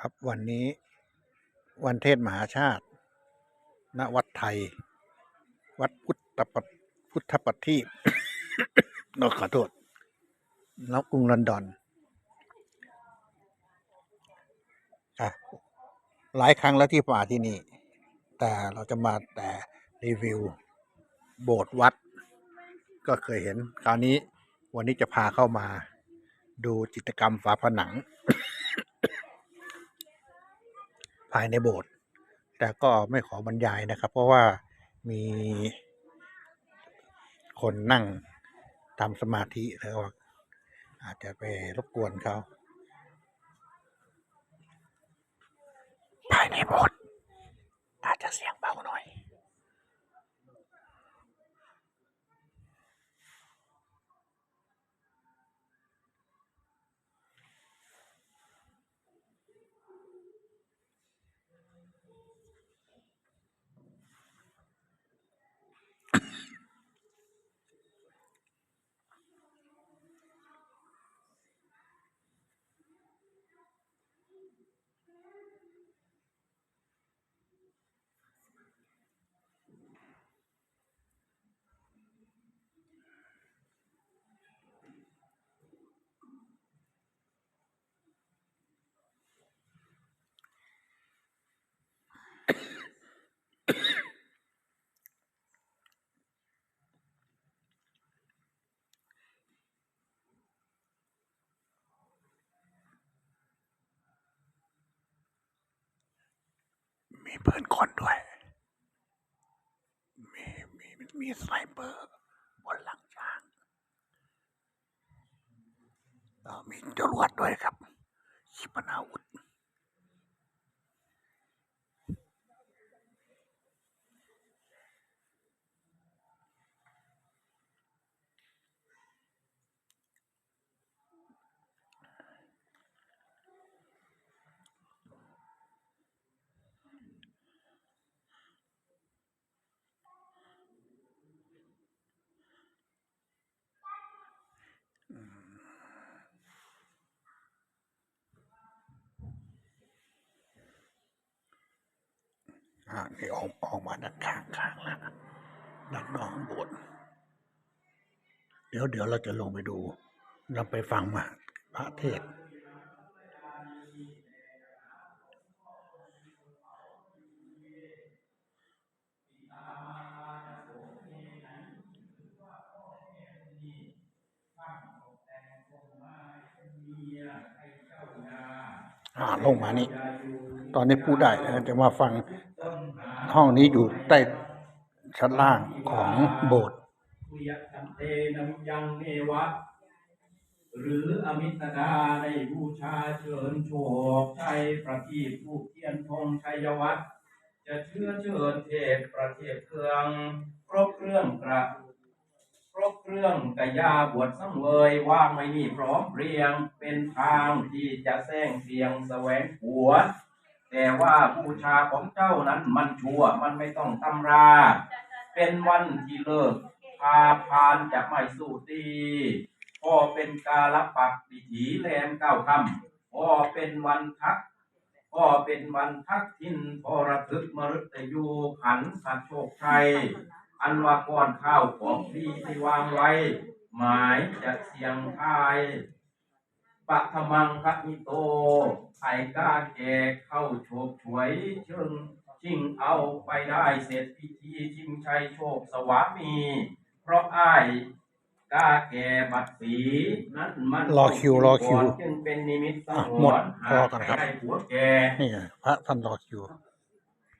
ครับวันนี้วันเทศมหาชาติ ณ วัดไทย วัดพุทธปฏพุทธปฏินขอโทษนกกรุงลอนดอนอะหลายครั้งแล้วที่มาที่นี่ แต่เราจะมาแต่รีวิว โบสถ์วัด ก็เคยเห็น คราวนี้วันนี้จะพาเข้ามา ดูจิตรกรรมฝาผนัง ภายในโบสถ์แต่ก็ไม่ขอบรรยายนะครับ เพราะว่ามีคนนั่งทำสมาธิแล้วอาจจะไปรบกวนเขาภายในโบสถ์อาจจะเสียงเบาหน่อย มีปืนคนด้วย มีมีมีสไนเปอร์บนหลังช้างแล้วมีจรวดด้วยครับขีปนาวุธ อ่านี่ออกออกมาด้านข้างข้างแล้วนะด้านนอกบสถ์เดี๋ยวเดี๋ยวเราจะลงไปดู เราไปฟังมาพระเทศอ่าลงมานี่ ตอนนี้พูดได้จะมาฟังห้องนี้อยู่ใต้ชั้นล่างของโบสถ์หรืออมิตดาได้บูชาเชิญโชคชัยประทีปทูปเทียนธงชัยวัฒน์จะเชื่อเชิญเทพประเทศเครื่องครบเครื่องกระครบเครื่องกะยาบวชสังเวยว่างไม่มีพร้อมเรียงเป็นทางที่จะแซงเสียงแสวงหัว แต่ว่าบูชาของเจ้านั้นมันชัวมันไม่ต้องตำรา เป็นวันที่เลิกพาพานจะไม่สู้ดีพอเป็นกาลปักดิถีแรมเก้าคำพอเป็นวันทักพอเป็นวันทักทินพอระทึกมฤตยูขันสัตโชคชัยอันว่าก้อนข้าวของดีที่วางไว้ หมายจะเสียงทาย ปัทมังคะมิโตไอ้กาแก่เข้าโฉบฉวยเชิงชิงเอาไปได้เสร็จพิธีชิงชัยโชคสวามี เพราะอ้ายกาแก่บัดสีนั้นมันรอคิวรอคิว จึงเป็นนิมิตสังอะหหมดรณ์พอกันครับหากได้ผัวแก่นี่ไงพระท่านรอคิวพ